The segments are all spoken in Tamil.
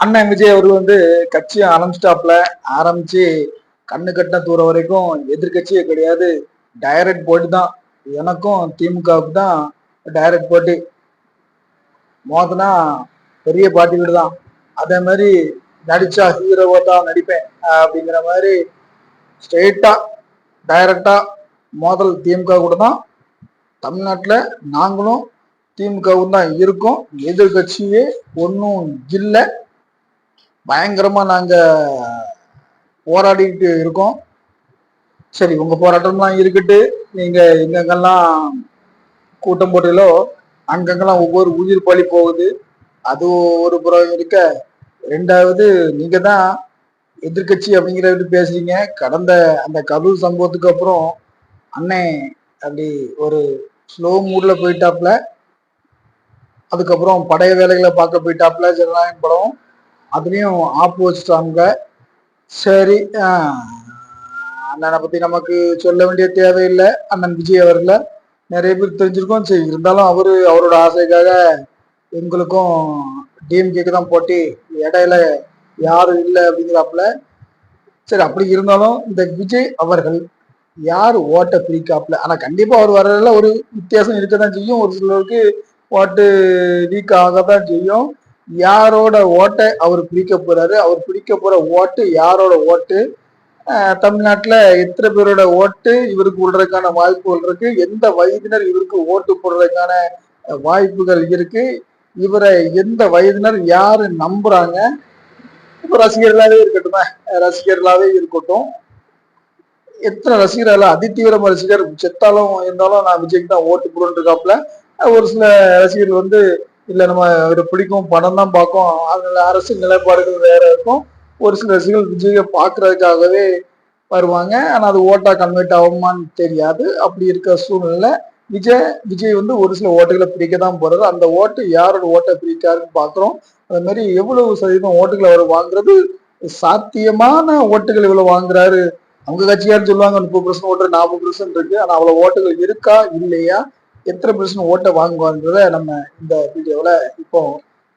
அண்ணன் விஜய் அவர் வந்து கட்சியை ஆரம்பிச்சிட்டாப்ல ஆரம்பிச்சு கண்ணு கட்டின தூரம் வரைக்கும் எதிர்கட்சியே கிடையாது. டைரக்ட் போட்டி தான். எனக்கும் திமுகவுக்கு தான் டைரக்ட் போட்டி மோதனா பெரிய பாட்டி வீடு தான். அதே மாதிரி நடிச்சா ஹீரோவா தான் நடிப்பேன். அப்படிங்கிற மாதிரி ஸ்ட்ரெயிட்டா டைரக்டா மோதல் திமுக கூட தான். தமிழ்நாட்டில் நாங்களும் திமுகவும் தான் இருக்கோம். எதிர்கட்சியே ஒன்றும் இல்லை. பயங்கரமா நாங்க போராடிட்டு இருக்கோம். சரி உங்க போராட்டம்லாம் இருக்கட்டு. நீங்க எங்கெங்கெல்லாம் கூட்டம் போட்டீங்களோ அங்கங்கெல்லாம் ஒவ்வொரு உயிர் பலி போகுது. அது ஒரு புறம் இருக்க. ரெண்டாவது நீங்க தான் எதிர்கட்சி அப்படிங்கிறது பேசுறீங்க. கடந்த அந்த கரூர் சம்பவத்துக்கு அப்புறம் அண்ணே அப்படி ஒரு ஸ்லோ மூட்ல போயிட்டாப்ல. அதுக்கப்புறம் படைய வேலைகளை பார்க்க போயிட்டாப்ல ஜனநாயகம் படம். அதுலேயும் ஆப்போசிட் அவங்க. சரி அண்ணனை பற்றி நமக்கு சொல்ல வேண்டிய தேவையில்லை. அண்ணன் விஜய் அவரில் நிறைய பேர் தெரிஞ்சிருக்கோம். சரி இருந்தாலும் அவரு அவரோட ஆசைக்காக எங்களுக்கும் டிஎம்கேக்கு தான் போட்டி. இடையில யாரும் இல்லை அப்படிங்கிறாப்புல. சரி அப்படி இருந்தாலும் இந்த விஜய் அவர்கள் யார் ஓட்டை பிரிக்காப்புல ஆனா கண்டிப்பா அவர் வர்றதுல ஒரு வித்தியாசம் இருக்க தான் செய்யும். ஒரு சிலருக்கு ஓட்டு வீக் ஆக தான் செய்யும். யாரோட ஓட்டை அவர் பிடிக்க போறாரு? அவர் பிடிக்க போற ஓட்டு யாரோட ஓட்டு? தமிழ்நாட்டுல எத்தனை பேரோட ஓட்டு இவருக்கு விடுறதுக்கான வாய்ப்புகள் இருக்கு? எந்த வயதினர் இவருக்கு ஓட்டு போடுறதுக்கான வாய்ப்புகள் இருக்கு? இவரை எந்த வயதினர் யாரு நம்புறாங்க? இப்ப ரசிகர்களாவே இருக்கட்டும் ரசிகர்களாவே இருக்கட்டும். எத்தனை ரசிகர்கள் அதிதீவிரமா ரசிகர் செத்தாலும் இருந்தாலும் நான் விஜய்க்கு தான் ஓட்டு போடுன்னு இருக்காப்புல. ஒரு சில ரசிகர்கள் வந்து இல்ல நம்ம அவரை பிடிக்கும் படம் தான் பார்க்கும். அதனால அரசு நிலைப்பாடுகள் வேற இருக்கும். ஒரு சில ரசிகர்கள் விஜயை பாக்குறதுக்காகவே வருவாங்க. ஆனா அது ஓட்டா கன்வெர்ட் ஆகுமான்னு தெரியாது. அப்படி இருக்கிற சூழ்நிலை விஜய் விஜய் வந்து ஒரு சில ஓட்டுகளை பிரிக்க தான் போறாரு. அந்த ஓட்டு யாரோட ஓட்டை பிரிக்காருன்னு பாக்குறோம் அது மாதிரி எவ்வளவு சதவீதம் ஓட்டுகளை அவர் வாங்குறது? சாத்தியமான ஓட்டுகள் இவ்வளவு வாங்குறாரு. அவங்க கட்சியார் சொல்லுவாங்க முப்பது பர்சன்ட் ஓட்டு நாற்பது பர்சன்ட் இருக்கு. ஆனா அவ்வளவு ஓட்டுகள் இருக்கா? இல்லையா? எத்தனை பெர்சன்ட் ஓட்டை வாங்குவாங்கிறத நம்ம இந்த வீடியோவில் இப்போ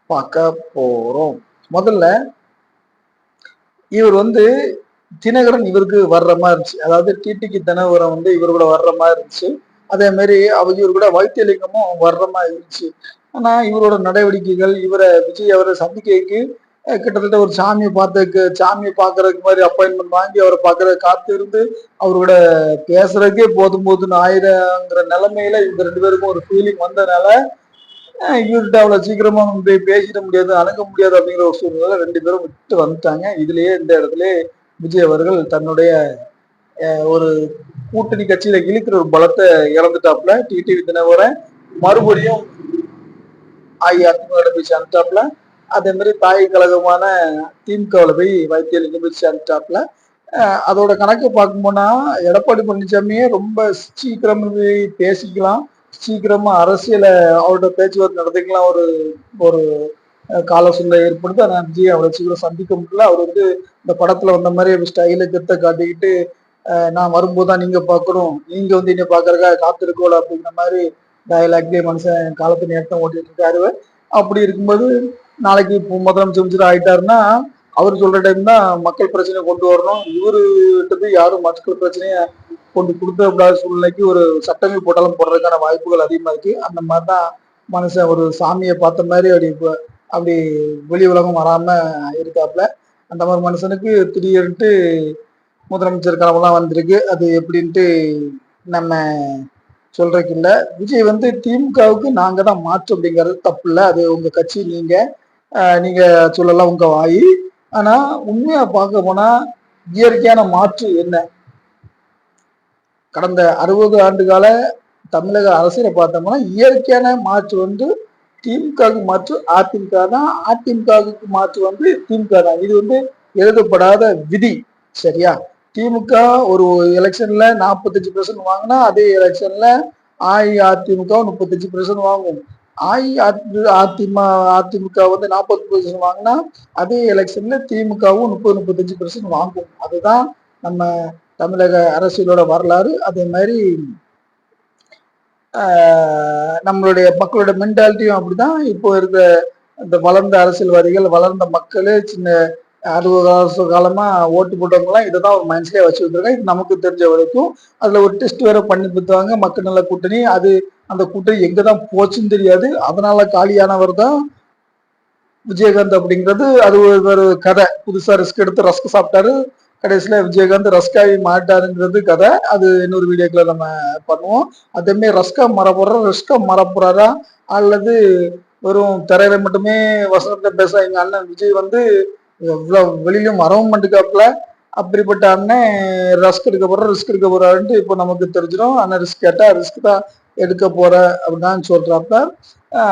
பார்க்க போகிறோம் முதல்ல இவர் வந்து தினகரன் இவருக்கு வர்ற மாதிரி இருந்துச்சு. அதாவது டிடிக்கு தினகரன் வந்து இவர் கூட வர்ற மாதிரி இருந்துச்சு. அதே மாதிரி அவர் இவர் கூட வைத்தியலிங்கமும் வர்ற மாதிரி இருந்துச்சு. ஆனால் இவரோட நடவடிக்கைகள் இவரை விஜய் அவரை சந்திக்கைக்கு கிட்டத்தட்ட ஒரு சாமியை பார்த்து சாமியை பார்க்கறதுக்கு மாதிரி அப்பாயின்மெண்ட் வாங்கி அவரை பார்க்கற காத்து இருந்து அவரோட பேசுறதுக்கே போதும் போதுன்னு ஆயிரங்கிற நிலைமையில இந்த ரெண்டு பேருக்கும் ஒரு ஃபீலிங் வந்ததுனால இவர்கிட்ட அவ்வளவு சீக்கிரமா போய் பேசிட முடியாது அணுக முடியாது அப்படிங்கிற ஒரு சூழ்நிலை ரெண்டு பேரும் விட்டு வந்துட்டாங்க. இதுலயே இந்த இடத்துல விஜய் அவர்கள் தன்னுடைய ஒரு கூட்டணி கட்சியில இழுக்கிற ஒரு பலத்தை இழந்துட்டாப்ல டிடிவி தினவரை மறுபடியும் அஇஅதிமுக போய் சேர்ந்துட்டாப்ல அதே மாதிரி தாய் கழகமான திமுகவில் போய் வைத்தியலிங்க போய் சேர்ந்துட்டாப்ல அதோட கணக்கு பார்க்கும்போனா எடப்பாடி பழனிசாமியே ரொம்ப சீக்கிரம் பேசிக்கலாம். சீக்கிரமா அரசியல அவரோட பேச்சுவார்த்தை நடத்திக்கலாம். ஒரு ஒரு கால சூழ்நிலை ஏற்படுத்தி அதை விஜய் அவ்வளோ சீக்கிரம் சந்திக்க முடியல. அவர் வந்து இந்த படத்துல வந்த மாதிரி ஸ்டைல கெத்த காட்டிக்கிட்டு நான் வரும்போது தான் நீங்க பார்க்கணும். நீங்க வந்து என்ன பாக்குறக்கா காத்திருக்கோல அப்படிங்கிற மாதிரி டயலாக்லேயே மனுஷன் காலத்து நேரத்தை ஓட்டிட்டு இருக்காரு அப்படி இருக்கும்போது நாளைக்கு முதலமைச்சர் அமைச்சர் ஆயிட்டாருன்னா அவர் சொல்ற டைம் தான் மக்கள் பிரச்சனை கொண்டு வரணும். இவருகிட்ட போய் யாரும் மக்கள் பிரச்சனைய கொண்டு கொடுத்த சூழ்நிலைக்கு ஒரு சட்டமே போட்டாலும் போடுறதுக்கான வாய்ப்புகள் அதிகமா இருக்கு. அந்த மாதிரிதான் மனுஷன் ஒரு சாமியை பார்த்த மாதிரி அப்படி அப்படி வெளி உலகம் வராம இருக்காப்புல. அந்த மாதிரி மனுஷனுக்கு திடீர்னுட்டு முதலமைச்சர் கனவுலாம் வந்திருக்கு. அது எப்படின்ட்டு நம்ம சொல்றதுக்கு இல்லை. விஜய் வந்து திமுகவுக்கு நாங்கள் தான் மாற்று அப்படிங்கிறது தப்பு இல்லை. அது உங்கள் கட்சி நீங்கள் நீங்க சொல்லலாம் உங்க வாய். ஆனா உண்மையா பார்க்க போனா இயற்கையான மாற்று என்ன? கடந்த அறுபது ஆண்டு கால தமிழக அரசியலை பார்த்தோம்னா இயற்கையான மாற்று வந்து திமுகவுக்கு மாற்று அதிமுக தான். அதிமுகவுக்கு மாற்று வந்து திமுக தான். இது வந்து எழுதப்படாத விதி சரியா? திமுக ஒரு எலெக்ஷன்ல நாற்பத்தஞ்சு பெர்சன்ட் வாங்கினா அதே எலெக்ஷன்ல அஇஅதிமுக முப்பத்தஞ்சு பெர்சன்ட் வாங்கும். அஇஅதிமுக அதிமுக வந்து நாற்பது பர்சன்ட் வாங்கினா அதே எலெக்ஷன்ல திமுகவும் முப்பது முப்பத்தஞ்சு பர்சன்ட் வாங்கும். அதுதான் நம்ம தமிழக அரசியலோட வரலாறு. அதே மாதிரி நம்மளுடைய மக்களோட மென்டாலிட்டியும் அப்படிதான். இப்போ இருக்கிற இந்த வளர்ந்த அரசியல்வாதிகள் வளர்ந்த மக்கள் சின்ன அறுபது வருஷ காலமா ஓட்டு போட்டவங்கலாம் இதை தான் ஒரு மைண்ட்ஸ்லேயே வச்சு விட்டுருக்காங்க இது நமக்கு தெரிஞ்ச வரைக்கும். அதுல ஒரு டெஸ்ட் வேற பண்ணி கொடுத்தாங்க. மக்கள் நல்ல கூட்டணி. அது அந்த கூட்டம் எங்க தான் போச்சுன்னு தெரியாது. அதனால காலியானவர் தான் விஜயகாந்த் அப்படிங்கிறது அது ஒரு ஒரு கதை. புதுசா ரிஸ்க் எடுத்து ரஸ்க் சாப்பிட்டாரு. கடைசியில விஜயகாந்த் ரஸ்காவி மாட்டாருங்கிறது கதை. அது இன்னொரு வீடியோக்குள்ள நம்ம பண்ணுவோம். அதே மாதிரி ரஸ்கா மற ரஸ்கா மரப்புறாரா அல்லது வெறும் திரையில மட்டுமே வசனத்தை பேச எங்க அண்ணன் விஜய் வந்து எவ்வளவு வெளியிலும் வரவும் மாட்டுக்காப்புல அப்படிப்பட்ட அண்ணன் ரஸ்க் எடுக்க போற ரிஸ்க் எடுக்க போறாருன்ட்டு இப்போ நமக்கு தெரிஞ்சிடும். அண்ணன் ரிஸ்க் கேட்டா ரிஸ்க் தான் எடுக்க போற அப்படின்னு சொல்றப்ப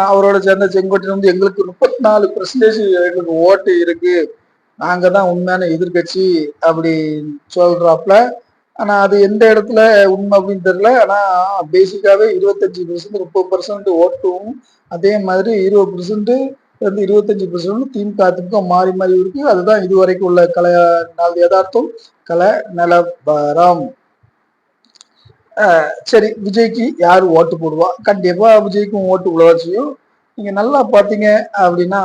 அவரோட சேர்ந்த செங்கோட்டையன் வந்து எங்களுக்கு முப்பத்தி நாலு பெர்சன்டேஜ் எங்களுக்கு ஓட்டு இருக்கு. நாங்க தான் உண்மையான எதிர்க்கட்சி அப்படி சொல்றாப்ல ஆனா அது எந்த இடத்துல உண்மை அப்படின்னு தெரியல. ஆனா பேசிக்காவே இருபத்தஞ்சு பெர்சன்ட் முப்பது பெர்சன்ட் ஓட்டும். அதே மாதிரி இருபது பெர்சன்ட் வந்து இருபத்தஞ்சு பெர்சன்ட் திமுக அதிமுக மாறி மாறி இருக்கு. அதுதான் இதுவரைக்கும் உள்ள கலை நாள் யதார்த்தம். கலை நிலவரம். சரி விஜய்க்கு யார் ஓட்டு போடுவா? கண்டிப்பா விஜய்க்கும் ஓட்டு உழவா செய்யும் நீங்க நல்லா பாத்தீங்க அப்படின்னா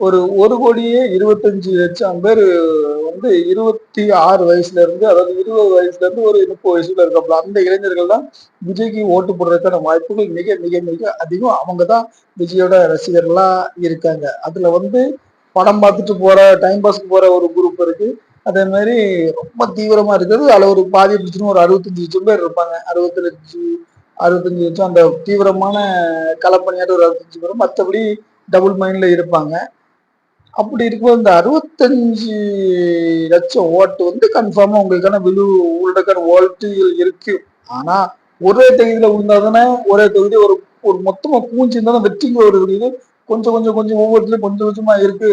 ஒரு ஒரு கோடியே இருபத்தஞ்சு லட்சம் பேர் வந்து இருபத்தி ஆறு வயசுல இருந்து அதாவது இருபது வயசுல இருந்து ஒரு முப்பது வயசுல இருக்கப்பல. அந்த இளைஞர்கள் தான் விஜய்க்கு ஓட்டு போடுறதுக்கான வாய்ப்புகள் மிக மிக மிக அதிகம். அவங்க தான் விஜயோட ரசிகர்களா இருக்காங்க. அதுல வந்து படம் பார்த்துட்டு போற டைம் பாஸ்க்கு போற ஒரு குரூப் இருக்கு. அதே மாதிரி ரொம்ப தீவிரமா இருக்கிறது. அதுல ஒரு பாதி பிடிச்சுன்னு ஒரு அறுபத்தஞ்சு லட்சம் பேர் இருப்பாங்க. அறுபத்தி லட்சம் அறுபத்தஞ்சு லட்சம் அந்த தீவிரமான களப்பணியாட்டு ஒரு அறுபத்தஞ்சு பேரும் மற்றபடி டபுள் மைண்ட்ல இருப்பாங்க. அப்படி இருக்கும்போது இந்த அறுபத்தஞ்சு லட்சம் ஓட்டு வந்து கன்ஃபார்மா உங்களுக்கான விழு உங்களுக்கான ஓட்டுகள் இருக்கு. ஆனா ஒரே தொகுதியில விழுந்தாதானே ஒரே தொகுதி ஒரு ஒரு மொத்தமா கூஞ்சி இருந்தாலும் வெற்றிக்கு ஒரு இது கொஞ்சம் கொஞ்சம் கொஞ்சம் ஒவ்வொருத்தரும் கொஞ்சம் கொஞ்சமா இருக்கு.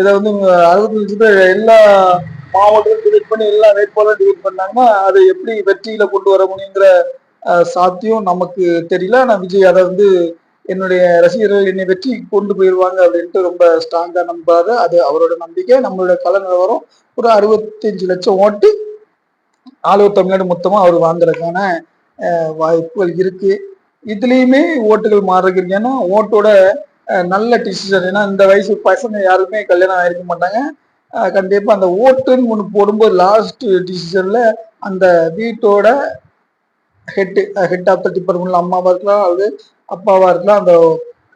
இதை வந்து அறுபத்தஞ்சு பேர் எல்லா மாவட்டம் டிவைட் பண்ணி எல்லா வேட்பாளரும் டிவைட் பண்ணாங்கன்னா அதை எப்படி வெற்றியில கொண்டு வர முடியுங்கிற சாத்தியம் நமக்கு தெரியல. ஆனால் விஜய் அதை வந்து என்னுடைய ரசிகர்கள் என்னை வெற்றி கொண்டு போயிடுவாங்க அப்படின்ட்டு ரொம்ப ஸ்ட்ராங்கா நம்பாரு அது அவரோட நம்பிக்கை. நம்மளோட கல நிலவரம் ஒரு அறுபத்தஞ்சு லட்சம் ஓட்டு ஆளுநர் தமிழ்நாடு மொத்தமா அவர் வாங்குறதுக்கான வாய்ப்புகள் இருக்கு. இதுலயுமே ஓட்டுகள் மாறுறதுக்கு ஏன்னா ஓட்டோட நல்ல டிசிஷன் ஏன்னா இந்த வயசு பசங்க யாருமே கல்யாணம் ஆயிருக்க மாட்டாங்க. கண்டிப்பாக கண்டிப்பா அந்த ஓட்டுன்னு ஒன்று போடும்போது லாஸ்ட் டிசிஷன்ல அந்த வீட்டோட ஹெட் ஹெட் ஆஃப் த டிபார்ட்மெண்ட்ல அம்மாவா இருக்கலாம் அல்லது அப்பாவா இருக்கலாம் அந்த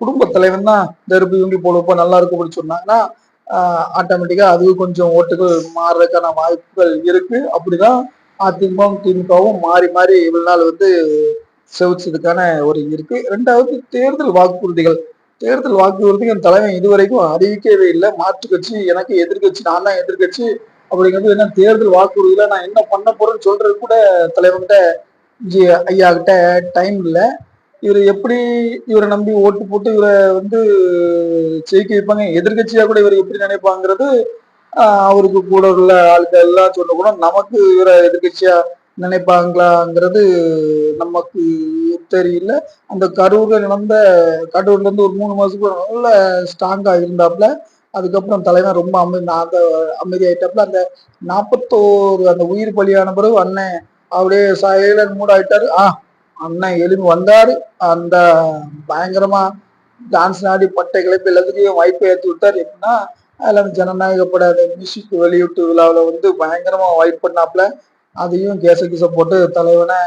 குடும்ப தலைவன் தான் தருப்பு இவங்க போடுவப்போ நல்லா இருக்கும் அப்படின்னு சொன்னாங்கன்னா ஆட்டோமேட்டிக்கா அதுவும் கொஞ்சம் ஓட்டுகள் மாறுறதுக்கான வாய்ப்புகள் இருக்கு. அப்படிதான் அதிமுகவும் திமுகவும் மாறி மாறி இவ்வளவு நாள் வந்து செவிச்சதுக்கான ஒரு இருக்கு. ரெண்டாவது தேர்தல் வாக்குறுதிகள். தேர்தல் வாக்குறுதிக்கு என் தலைவன் இதுவரைக்கும் அறிவிக்கவே இல்லை. மாற்று கட்சி எனக்கு எதிர்கட்சி நான் தான் எதிர்கட்சி அப்படிங்கிறது என்ன தேர்தல் வாக்குறுதியில நான் என்ன பண்ண போறேன்னு சொல்றது கூட தலைவன்கிட்ட ஜி ஐயா கிட்ட டைம் இல்லை. இவர் எப்படி இவரை நம்பி ஓட்டு போட்டு இவரை வந்து ஜெயிக்க வைப்பாங்க? எதிர்கட்சியா கூட இவர் எப்படி நினைப்பாங்கிறது அவருக்கு கூட உள்ள ஆட்கள் எல்லாம் சொல்ல கூட நமக்கு இவரை எதிர்கட்சியா நினைப்பாங்களாங்கிறது நமக்கு தெரியல. அந்த கரூர்ல நடந்த கரூர்ல இருந்து ஒரு மூணு மாசத்துக்கு நல்ல ஸ்ட்ராங்கா இருந்தாப்புல அதுக்கப்புறம் தலைவன் ரொம்ப அமை அந்த அமைதியாயிட்டாப்புல அந்த நாற்பத்தோரு அந்த உயிர் பலியான பிறகு அண்ணன் அப்படியே சைலண்ட் மூட் ஆயிட்டாரு. ஆ அண்ணன் எலும்பி வந்தாரு. அந்த பயங்கரமா டான்ஸ் ஆடி பட்டை கிளப்பி எல்லாத்துக்கும் வாய்ப்பை ஏற்றி விட்டார். எப்படின்னா அதில் அந்த ஜனநாயக பட அந்த மியூசிக் வெளியிட்டு விழாவில் வந்து பயங்கரமாக வாய்ப்பு பண்ணாப்புல. அதையும் கேச கீச போட்டு தலைவனை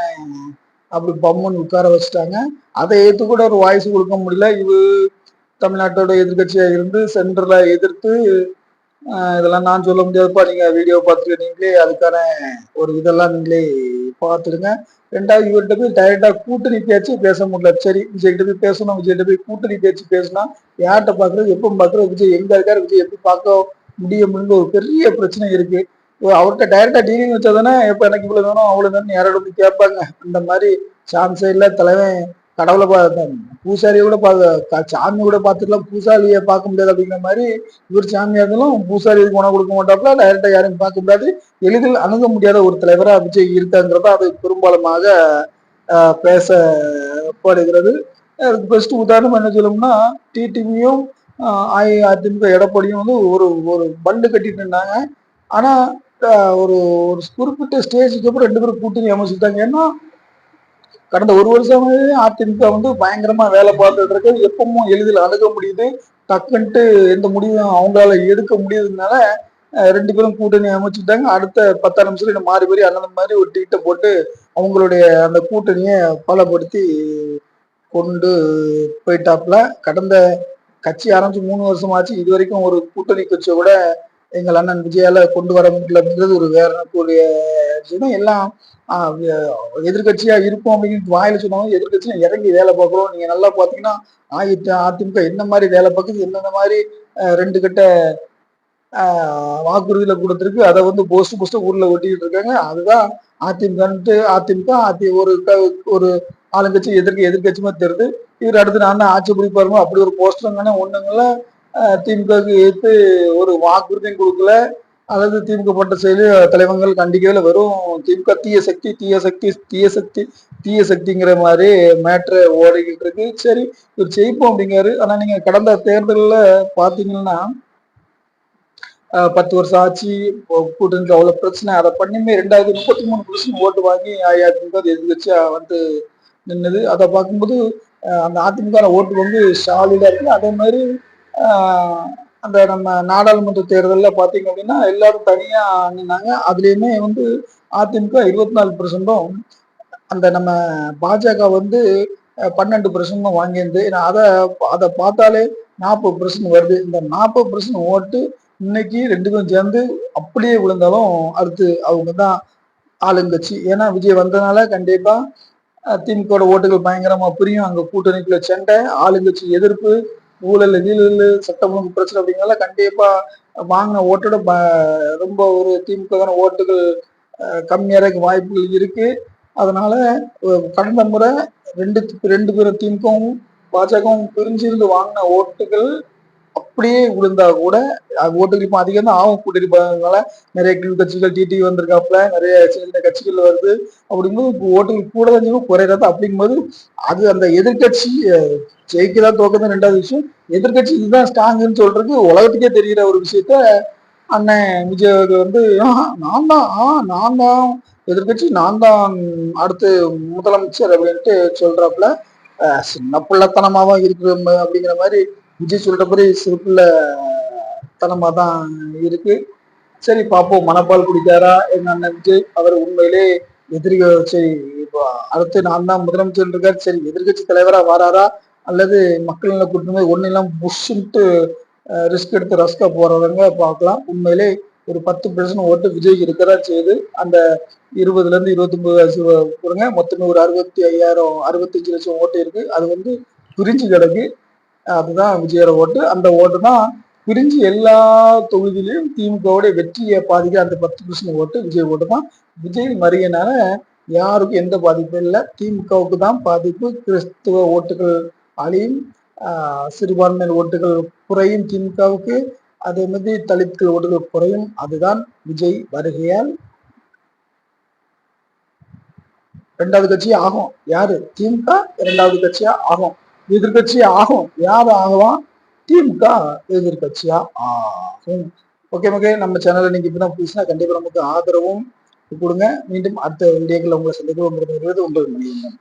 அப்படி பம்முன்னு உட்கார வச்சுட்டாங்க. அதை ஏற்று கூட ஒரு வாய்ஸ் கொடுக்க முடியல. இது தமிழ்நாட்டோட எதிர்கட்சியா இருந்து சென்டர்ல எதிர்த்து இதெல்லாம் நான் சொல்ல முடியாதுப்பா. நீங்க வீடியோ பார்த்துட்டு நீங்களே அதுக்கான ஒரு இதெல்லாம் நீங்களே பார்த்துடுங்க. ரெண்டாவது இவர்கிட்ட போய் டைரக்டா கூட்டணி பேச்சு பேச முடியல. சரி விஜய்கிட்ட போய் பேசணும். விஜய்கிட்ட போய் கூட்டணி பேச்சு பேசினா யார்கிட்ட பாக்குறது எப்போ பாக்குறது விஜய் எங்க இருக்காரு? விஜய் எப்படி பார்க்க முடியும்னு ஒரு பெரிய பிரச்சனை இருக்கு. அவர்கிட்ட டைரக்டா டீலிங் வச்சாதானே இப்போ எனக்கு இவ்வளவு வேணும் அவ்வளவு வேணும் யாரோட போய் கேட்பாங்க அந்த மாதிரி சான்ஸே இல்ல தலைவன் கடவுளை பா பூசாரியை கூட பா சாமி கூட பார்த்துக்கலாம் பூசாரியை பார்க்க முடியாது அப்படிங்கிற மாதிரி இவர் சாமியா இருந்தாலும் பூசாரி உணவு கொடுக்க மாட்டாப்புல டைரக்டா யாரும் பார்க்க முடியாது எளிதில் அணுக முடியாத ஒரு தலைவரா விஜய் இருக்காங்கிறத அது பெரும்பாலுமாக பேசப்படுகிறது அதுக்கு பெஸ்ட் உதாரணம் என்ன சொல்லணும்னா டிடிவியும் அஇஅதிமுக எடப்பாடியும் வந்து ஒரு ஒரு பண்டு கட்டிட்டு இருந்தாங்க ஆனா ஒரு ஒரு குறிப்பிட்ட ஸ்டேஜுக்கு அப்புறம் ரெண்டு பேரும் கூட்டணி அமைச்சுட்டாங்க ஏன்னா கடந்த ஒரு வருஷமே அதிமுக வந்து பயங்கரமா வேலை பார்த்துட்டு இருக்கு. எப்பவும் எளிதில் அணுக முடியுது. டக்குன்ட்டு எந்த முடிவும் அவங்களால எடுக்க முடியுதுனால ரெண்டு பேரும் கூட்டணி அமைச்சுட்டாங்க அடுத்த பத்தாறு நிமிஷத்துல மாறி மாறி அண்ணன் மாதிரி ஒரு டீட்டை போட்டு அவங்களுடைய அந்த கூட்டணியை பலப்படுத்தி கொண்டு போயிட்டாப்புல. கடந்த கட்சி ஆரம்பிச்சு மூணு வருஷம் ஆச்சு இது வரைக்கும் ஒரு கூட்டணி கட்சியை கூட எங்கள் அண்ணன் விஜயால கொண்டு வர முடியலங்கிறது ஒரு வேற கூடிய விஷயம் எல்லாம் எதிர்கட்சியா எதிர்க்கட்சியா இருப்போம் அப்படின்னு வாயில சொன்னாலும் எதிர்கட்சியில இறங்கி வேலை பார்க்குறோம். நீங்க நல்லா பாத்தீங்கன்னா ஆயிரத்தி அதிமுக என்ன மாதிரி வேலை பார்க்குது எந்தெந்த மாதிரி ரெண்டு கட்ட ஆஹ் வாக்குறுதியில கொடுத்துருக்கு அதை வந்து போஸ்ட் போஸ்ட் ஊர்ல ஒட்டிக்கிட்டு இருக்காங்க. அதுதான் அதிமுகன்ட்டு அதிமுக அதி ஒரு ஒரு ஆளுங்கட்சி எதிர்க்க எதிர்க்கட்சி மாதிரி தெரியுது. இவர் அடுத்து நான் தான் ஆட்சி பிடிப்பாருமோ அப்படி ஒரு போஸ்டருங்கன்னா ஒண்ணுங்கள திமுகவுக்கு எதிர்த்து ஒரு வாக்குறுதியும் கொடுக்கல. அல்லது திமுக பட்ட செயலி தலைவர்கள் கண்டிக்கல வெறும் திமுக தீய சக்தி தீய சக்தி தீய சக்தி தீய சக்திங்கிற மாதிரி மேட்ரு ஓடிக்கிட்டு இருக்கு. சரி இவர் ஜெயிப்போம் அப்படிங்கிறாரு. ஆனா நீங்க கடந்த தேர்தலில் பாத்தீங்கன்னா பத்து வருஷம் ஆச்சு. கூட்டணிக்கு அவ்வளவு பிரச்சனை. அதை பண்ணியுமே ரெண்டாயிரத்தி முப்பத்தி மூணு பர்சன்ட் ஓட்டு வாங்கி அதிமுக எதிர்கட்சியா வந்து நின்னது. அதை பார்க்கும்போது அந்த அதிமுக ஓட்டு வந்து சாலிடா இருக்கு அதே மாதிரி அந்த நம்ம நாடாளுமன்ற தேர்தலில் பார்த்தீங்க அப்படின்னா எல்லாரும் தனியாக நின்னாங்க. அதுலேயுமே வந்து அதிமுக இருபத்தி நாலு பர்சன்டும் அந்த நம்ம பாஜக வந்து பன்னெண்டு பர்சன்ட் வாங்கியிருந்து நான் அதை அதை பார்த்தாலே நாற்பது பர்சன்ட் வருது. இந்த நாற்பது பர்சன்ட் ஓட்டு இன்னைக்கு ரெண்டு பேரும் சேர்ந்து அப்படியே விழுந்தாலும் அடுத்து அவங்க தான் ஆளுங்கட்சி. ஏன்னா விஜய் வந்ததுனால கண்டிப்பா திமுகோட ஓட்டுகள் பயங்கரமா புரியும். அங்க கூட்டணிக்குள்ள சண்டை ஆளுங்கட்சி எதிர்ப்பு ஊழல் கீழல் சட்டம் பிரச்சனை அப்படிங்கிறத கண்டிப்பா வாங்கின ஓட்டோட ப- ரொம்ப ஒரு திமுகவான ஓட்டுகள் கம்மியாக கம்மியாக வாய்ப்புகள் இருக்கு. அதனால கடந்த முறை ரெண்டு ரெண்டு பேரும் திமுகவும் பாஜகவும் பிரிஞ்சிருந்து வாங்கின ஓட்டுகள் அப்படியே விழுந்தா கூட அது இப்போ அதிகம் தான் ஆகும் கூட்டணி போகிறதுனால நிறைய கட்சிகள் டிடி வந்திருக்காப்புல நிறைய சின்ன சின்ன கட்சிகள் வருது. அப்படிங்கும்போது ஓட்டுகள் கூட தான் செய்யும் குறையாது அப்படிங்கும்போது அது அந்த எதிர்கட்சி ஜெயிக்கதான் தோக்கதான் ரெண்டாவது விஷயம். எதிர்கட்சி இதுதான் ஸ்ட்ராங்குன்னு சொல்றது உலகத்துக்கே தெரிகிற ஒரு விஷயத்த அண்ணன் விஜய் வந்து நான் தான் ஆ நான் தான் எதிர்கட்சி நான் தான் அடுத்து முதலமைச்சர் அப்படின்ட்டு சொல்றாப்புல. சின்ன பிள்ளைத்தனமாவும் இருக்கிற அப்படிங்கிற மாதிரி விஜய் சொல்றபடி சிறப்புல தனமா தான் இருக்கு. சரி பாப்போம் மனப்பால் குடிக்காரா? எங்க அண்ணன் விஜய். அவர் உண்மையிலே எதிர்க சரி இப்போ அடுத்து நான் தான் முதலமைச்சர் இருக்கார். சரி எதிர்கட்சி தலைவரா வராரா? அல்லது மக்கள் நல கூட்டணி ஒன்னு எல்லாம் புஷ்ன்ட்டு ரிஸ்க் எடுத்து ரஸ்கா போறவங்க பார்க்கலாம். உண்மையிலே ஒரு பத்து பெர்சன்ட் ஓட்டு விஜய்க்கு இருக்கதா செய்யுது. அந்த இருபதுல இருந்து இருபத்தி ஒன்பது கொடுங்க மொத்தமே ஒரு அறுபத்தி ஐயாயிரம் அறுபத்தஞ்சு லட்சம் ஓட்டு இருக்கு. அது வந்து பிரிஞ்சு கிடக்கு. அதுதான் விஜயோட ஓட்டு. அந்த ஓட்டு தான் பிரிஞ்சு எல்லா தொகுதியிலையும் திமுகவுடைய வெற்றியை பாதிக்க அந்த பத்து பர்சன்ட் ஓட்டு விஜய் ஓட்டு தான். விஜய் மறியனால யாருக்கும் எந்த பாதிப்பும் இல்லை. திமுகவுக்கு தான் பாதிப்பு. கிறிஸ்துவ ஓட்டுகள் அழியும். ஆஹ் ஓட்டுகள் குறையும் திமுகவுக்கு. அதே மாதிரி தலித்கள் ஓட்டுகள் குறையும். அதுதான் விஜய் வருகையால். ரெண்டாவது கட்சி ஆகும். யாரு? திமுக. இரண்டாவது கட்சியா ஆகும். எதிர்கட்சி ஆகும். யார் ஆகலாம் திமுக எதிர்கட்சியா ஆகும். ஓகே ஓகே நம்ம சேனல்ல நீங்க இப்பதான் புதுசுனா கண்டிப்பா நமக்கு ஆதரவும் கொடுங்க. மீண்டும் அடுத்த வீடியோக்கள் உங்களை சந்திக்க உங்களுக்கு உங்கள் மணியன்.